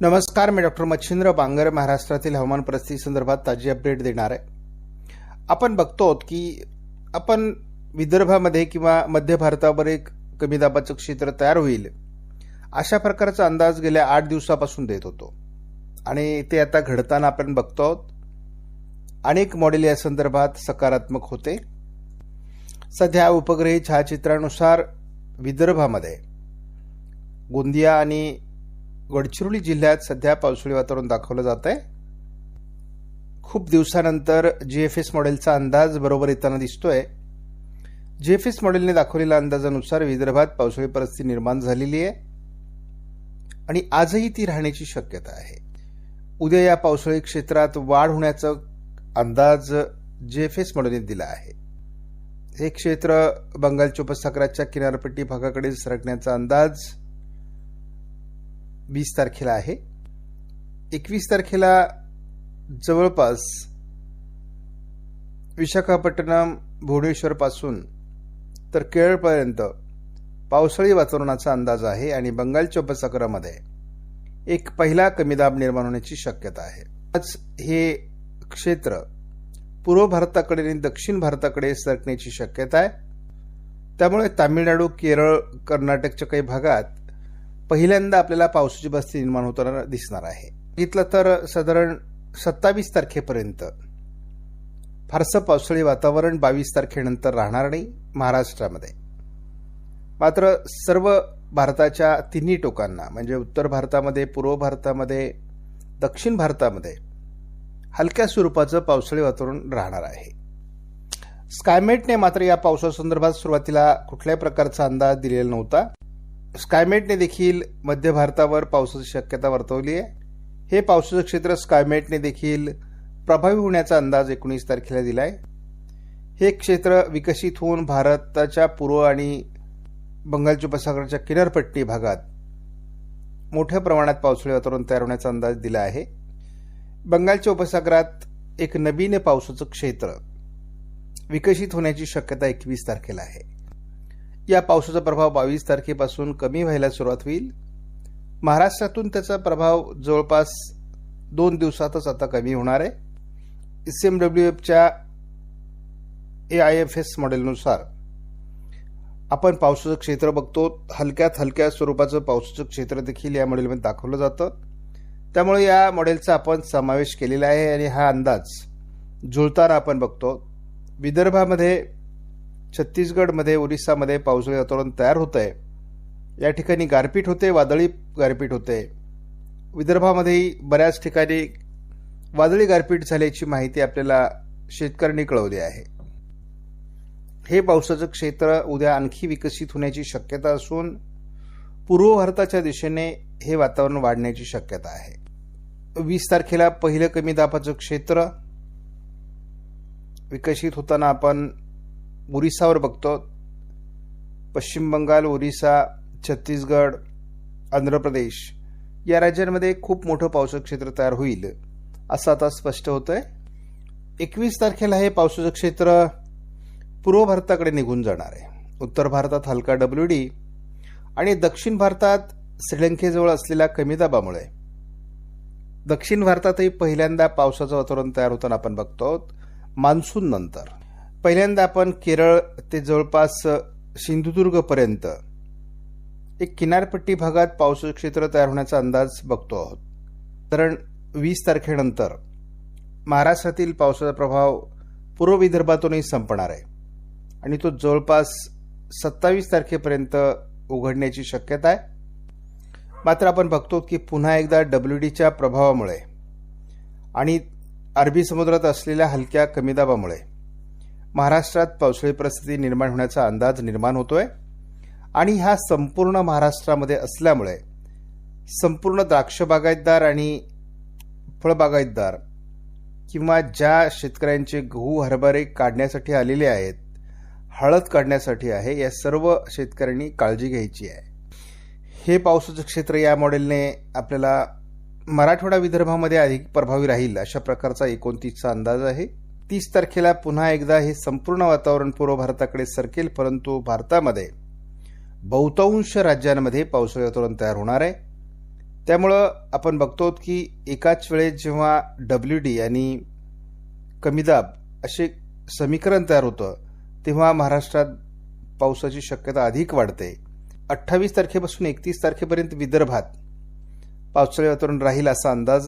नमस्कार मी डॉक्टर मच्छिंद्र बांगर महाराष्ट्रातील हवामान परिस्थिती संदर्भात ताजी अपडेट देणार आहे. आपण बघतो की आपण विदर्भामध्ये किंवा मध्य भारतावर एक कमी दाबाचं क्षेत्र तयार होईल अशा प्रकारचा अंदाज गेल्या आठ दिवसापासून देत होतो. आणि ते आता घडताना आपण बघतो आहोत. अनेक मॉडेल या संदर्भात सकारात्मक होते. सध्या उपग्रही छायाचित्रानुसार विदर्भामध्ये गोंदिया आणि गडचिरोली जिल्ह्यात सध्या पावसाळी वातावरण दाखवलं जात आहे. खूप दिवसानंतर जी एफ एस मॉडेलचा अंदाज बरोबर येताना दिसतोय. जी एफ एस मॉडेलने दाखवलेल्या अंदाजानुसार विदर्भात पावसाळी परिस्थिती निर्माण झालेली आहे. आणि आजही ती राहण्याची शक्यता आहे. उद्या या पावसाळी क्षेत्रात वाढ होण्याचा अंदाज जे एफ एस मॉडेलने दिला आहे. हे क्षेत्र बंगालच्या उपसागराच्या किनारपट्टी भागाकडे सरकण्याचा अंदाज वीस तारखेला आहे. एकवीस तारखेला जवळपास विशाखापट्टणम भुवनेश्वरपासून तर केरळपर्यंत पावसाळी वातावरणाचा अंदाज आहे आणि बंगालच्या उपसागरामध्ये एक पहिला कमी दाब निर्माण होण्याची शक्यता आहे. आज हे क्षेत्र पूर्व भारताकडे आणि दक्षिण भारताकडे सरकण्याची शक्यता आहे. त्यामुळे तामिळनाडू केरळ कर्नाटकच्या काही भागात पहिल्यांदा आपल्याला पावसाची बस्ती निर्माण होताना दिसणार आहे. बघितलं तर साधारण सत्तावीस तारखेपर्यंत फारसं पावसाळी वातावरण बावीस तारखेनंतर राहणार नाही महाराष्ट्रामध्ये. मात्र सर्व भारताच्या तिन्ही टोकांना म्हणजे उत्तर भारतामध्ये पूर्व भारतामध्ये दक्षिण भारतामध्ये हलक्या स्वरूपाचं पावसाळी वातावरण राहणार आहे. स्कायमेटने मात्र या पावसासंदर्भात सुरुवातीला कुठल्याही प्रकारचा अंदाज दिलेला नव्हता. स्कायमेटने देखील मध्य भारतावर पावसाची शक्यता वर्तवली आहे. हे पावसाचं क्षेत्र स्कायमेटने देखील प्रभावी होण्याचा अंदाज एकोणीस तारखेला दिलाय. हे क्षेत्र विकसित होऊन भारताच्या पूर्व आणि बंगालच्या उपसागराच्या किनारपट्टी भागात मोठ्या प्रमाणात पावसाळी वातावरण तयार होण्याचा अंदाज दिला आहे. बंगालच्या उपसागरात एक नवीन पावसाचं क्षेत्र विकसित होण्याची शक्यता एकवीस तारखेला आहे. या पावसाचा प्रभाव बावीस तारखेपासून कमी व्हायला सुरुवात होईल. महाराष्ट्रातून त्याचा प्रभाव जवळपास दोन दिवसातच आता कमी होणार आहे. एस एम डब्ल्यू एफच्या ए आय एफ एस मॉडेलनुसार आपण पावसाचं क्षेत्र बघतो. हलक्यात हलक्या स्वरूपाचं पावसाचं क्षेत्र देखील या मॉडेलमध्ये दाखवलं जातं. त्यामुळे या मॉडेलचा आपण समावेश केलेला आहे आणि हा अंदाज जुळताना आपण बघतो. विदर्भामध्ये छत्तीसगडमध्ये ओरिसामध्ये पावसाळी वातावरण तयार होत आहे या ठिकाणी गारपीट होते वादळी गारपीट होते. विदर्भामध्येही बऱ्याच ठिकाणी वादळी गारपीट झाल्याची माहिती आपल्याला शेतकऱ्यांनी कळवली आहे. हे पावसाचं क्षेत्र उद्या आणखी विकसित होण्याची शक्यता असून पूर्व भारताच्या दिशेने हे वातावरण वाढण्याची शक्यता आहे. वीस तारखेला पहिलं कमी दाबाचं क्षेत्र विकसित होताना आपण ओरिसावर बघतो. पश्चिम बंगाल ओरिसा छत्तीसगड आंध्र प्रदेश या राज्यांमध्ये खूप मोठं पावसाचं क्षेत्र तयार होईल असं आता स्पष्ट होतंय. एकवीस तारखेला हे पावसाचं क्षेत्र पूर्व भारताकडे निघून जाणार आहे. उत्तर भारतात हलका डब्ल्यू डी आणि दक्षिण भारतात श्रीलंकेजवळ असलेल्या कमी दाबामुळे. दक्षिण भारतातही पहिल्यांदा पावसाचं वातावरण तयार होताना आपण बघतो मान्सून नंतर. पहिल्यांदा आपण केरळ ते जवळपास सिंधुदुर्गपर्यंत एक किनारपट्टी भागात पावसाचं क्षेत्र तयार होण्याचा अंदाज बघतो आहोत. कारण वीस तारखेनंतर महाराष्ट्रातील पावसाचा प्रभाव पूर्व विदर्भातूनही संपणार आहे. आणि तो जवळपास सत्तावीस तारखेपर्यंत उघडण्याची शक्यता आहे. मात्र आपण बघतो की पुन्हा एकदा डब्ल्यू डीच्या प्रभावामुळे आणि अरबी समुद्रात असलेल्या हलक्या कमी दाबामुळे महाराष्ट्रात पावसाळी परिस्थिती निर्माण होण्याचा अंदाज निर्माण होतोय आणि हा संपूर्ण महाराष्ट्रामध्ये असल्यामुळे संपूर्ण द्राक्ष बागायतदार आणि फळबागायतदार किंवा ज्या शेतकऱ्यांचे गहू हरभरे काढण्यासाठी आलेले आहेत हळद काढण्यासाठी आहे या सर्व शेतकऱ्यांनी काळजी घ्यायची आहे. हे पावसाचं क्षेत्र या मॉडेलने आपल्याला मराठवाडा विदर्भामध्ये अधिक प्रभावी राहील अशा प्रकारचा एकोणतीसचा अंदाज आहे. तीस तारखेला पुन्हा एकदा हे संपूर्ण वातावरण पूर्व भारताकडे सरकेल परंतु भारतामध्ये बहुतांश राज्यांमध्ये पावसाळी वातावरण तयार होणार आहे. त्यामुळं आपण बघतो की एकाच वेळेस जेव्हा डब्ल्यू डी आणि कमीदाब असे समीकरण तयार होतं तेव्हा महाराष्ट्रात पावसाची शक्यता अधिक वाढते. अठ्ठावीस तारखेपासून एकतीस तारखेपर्यंत विदर्भात पावसाळी वातावरण राहील असा अंदाज